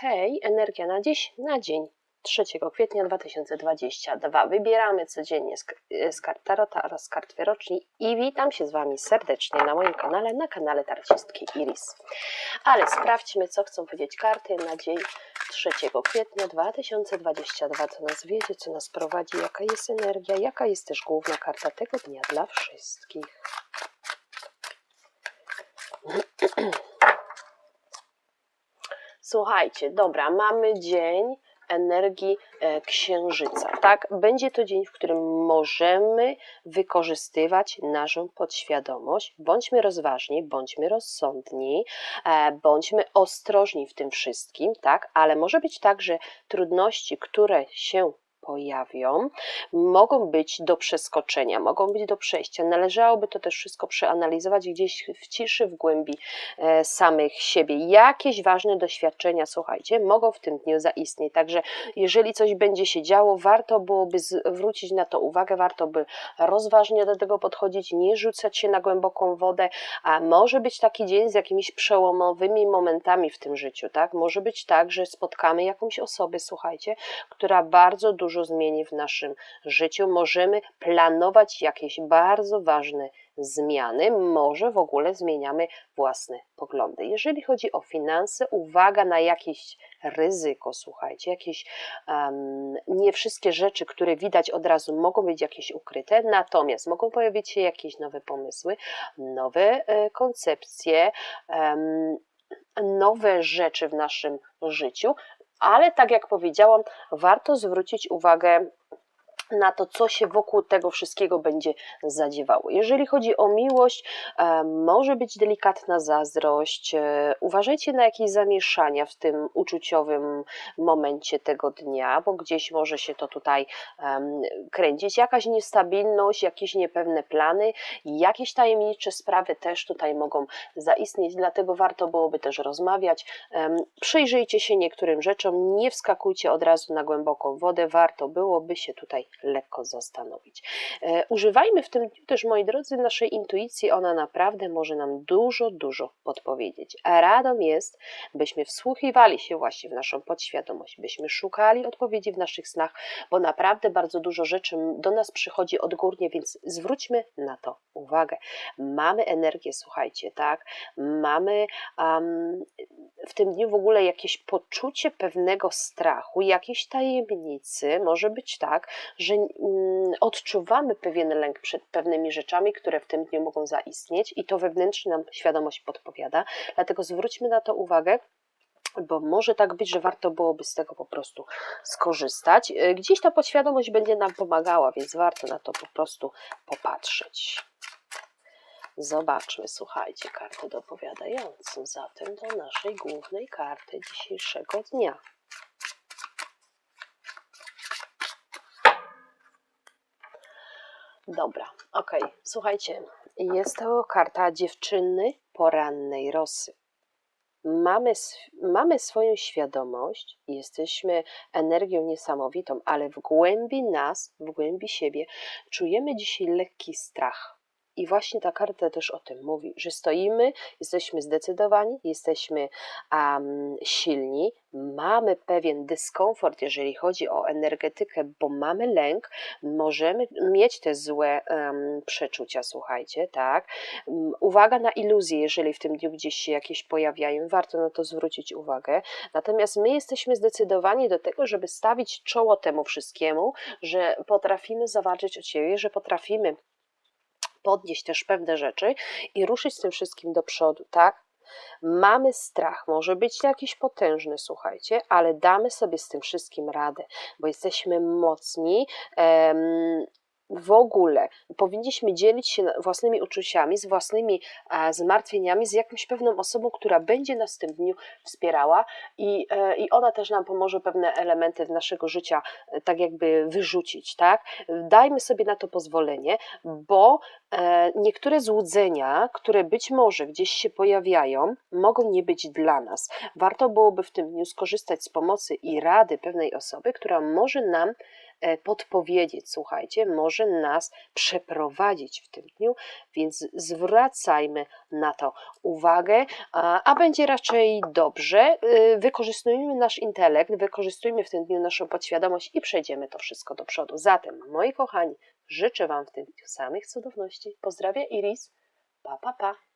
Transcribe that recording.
Hej, energia na dziś, na dzień 3 kwietnia 2022. Wybieramy codziennie z, z kart Tarota oraz kart wyroczni i witam się z Wami serdecznie na moim kanale, na kanale Tarcistki Iris. Ale sprawdźmy, co chcą powiedzieć karty na dzień 3 kwietnia 2022, co nas wiedzie, co nas prowadzi, jaka jest energia, jaka jest też główna karta tego dnia dla wszystkich. Słuchajcie, dobra, mamy dzień energii e, księżyca, tak? Będzie to dzień, w którym możemy wykorzystywać naszą podświadomość. Bądźmy rozważni, bądźmy rozsądni, e, bądźmy ostrożni w tym wszystkim, tak? Ale może być tak, że trudności, które się pojawią, mogą być do przeskoczenia, mogą być do przejścia. Należałoby to też wszystko przeanalizować gdzieś w ciszy, w głębi e, samych siebie. Jakieś ważne doświadczenia, słuchajcie, mogą w tym dniu zaistnieć. Także jeżeli coś będzie się działo, warto byłoby zwrócić na to uwagę, warto by rozważnie do tego podchodzić, nie rzucać się na głęboką wodę, a może być taki dzień z jakimiś przełomowymi momentami w tym życiu, tak? Może być tak, że spotkamy jakąś osobę, słuchajcie, która bardzo dużo zmieni w naszym życiu. Możemy planować jakieś bardzo ważne zmiany, może w ogóle zmieniamy własne poglądy. Jeżeli chodzi o finanse, uwaga na jakieś ryzyko, słuchajcie, jakieś um, nie wszystkie rzeczy, które widać od razu, mogą być jakieś ukryte, natomiast mogą pojawić się jakieś nowe pomysły, nowe e, koncepcje. Um, nowe rzeczy w naszym życiu, ale tak jak powiedziałam, warto zwrócić uwagę na to, co się wokół tego wszystkiego będzie zadziewało. Jeżeli chodzi o miłość, e, może być delikatna zazdrość. E, uważajcie na jakieś zamieszania w tym uczuciowym momencie tego dnia, bo gdzieś może się to tutaj kręcić. Jakaś niestabilność, jakieś niepewne plany, jakieś tajemnicze sprawy też tutaj mogą zaistnieć, dlatego warto byłoby też rozmawiać. Przyjrzyjcie się niektórym rzeczom, nie wskakujcie od razu na głęboką wodę, warto byłoby się tutaj lekko zastanowić. E, Używajmy w tym dniu też, moi drodzy, naszej intuicji, ona naprawdę może nam dużo, dużo podpowiedzieć. A radą jest, byśmy wsłuchiwali się właśnie w naszą podświadomość, byśmy szukali odpowiedzi w naszych snach, bo naprawdę bardzo dużo rzeczy do nas przychodzi odgórnie, więc zwróćmy na to uwagę. Mamy energię, słuchajcie, tak? Mamy um, w tym dniu w ogóle jakieś poczucie pewnego strachu, jakiejś tajemnicy. Może być tak, że mm, odczuwamy pewien lęk przed pewnymi rzeczami, które w tym dniu mogą zaistnieć, i to wewnętrznie nam świadomość podpowiada. Dlatego zwróćmy na to uwagę bo może tak być, że warto byłoby z tego po prostu skorzystać. E, Gdzieś ta podświadomość będzie nam pomagała, więc warto na to po prostu popatrzeć. Zobaczmy, słuchajcie, kartę dopowiadającą zatem do naszej głównej karty dzisiejszego dnia. Dobra, okej, słuchajcie, jest to karta dziewczyny porannej rosy. Mamy, mamy swoją świadomość, jesteśmy energią niesamowitą, ale w głębi nas, w głębi siebie czujemy dzisiaj lekki strach. I właśnie ta karta też o tym mówi, że stoimy, jesteśmy zdecydowani, jesteśmy um, silni, mamy pewien dyskomfort, jeżeli chodzi o energetykę, bo mamy lęk, możemy mieć te złe em, przeczucia, słuchajcie, tak. Uwaga na iluzje, jeżeli w tym dniu gdzieś się jakieś pojawiają, warto na to zwrócić uwagę. Natomiast my jesteśmy zdecydowani do tego, żeby stawić czoło temu wszystkiemu, że potrafimy zawalczyć o siebie, że potrafimy podnieść też pewne rzeczy i ruszyć z tym wszystkim do przodu, tak? Mamy strach, może być jakiś potężny, słuchajcie, ale damy sobie z tym wszystkim radę, bo jesteśmy mocni. em, w ogóle powinniśmy dzielić się własnymi uczuciami, z własnymi e, zmartwieniami z jakąś pewną osobą, która będzie nas w tym dniu wspierała i, e, i ona też nam pomoże pewne elementy naszego życia e, tak jakby wyrzucić, tak? Dajmy sobie na to pozwolenie, bo niektóre złudzenia, które być może gdzieś się pojawiają, mogą nie być dla nas. Warto byłoby w tym dniu skorzystać z pomocy i rady pewnej osoby, która może nam podpowiedzieć, słuchajcie, może nas przeprowadzić w tym dniu, więc zwracajmy na to uwagę, a, będzie raczej dobrze. Y, Wykorzystujmy nasz intelekt, wykorzystujmy w tym dniu naszą podświadomość i przejdziemy to wszystko do przodu. Zatem, moi kochani, życzę Wam w tym dniu samych cudowności. Pozdrawiam Iris. Pa, pa, pa.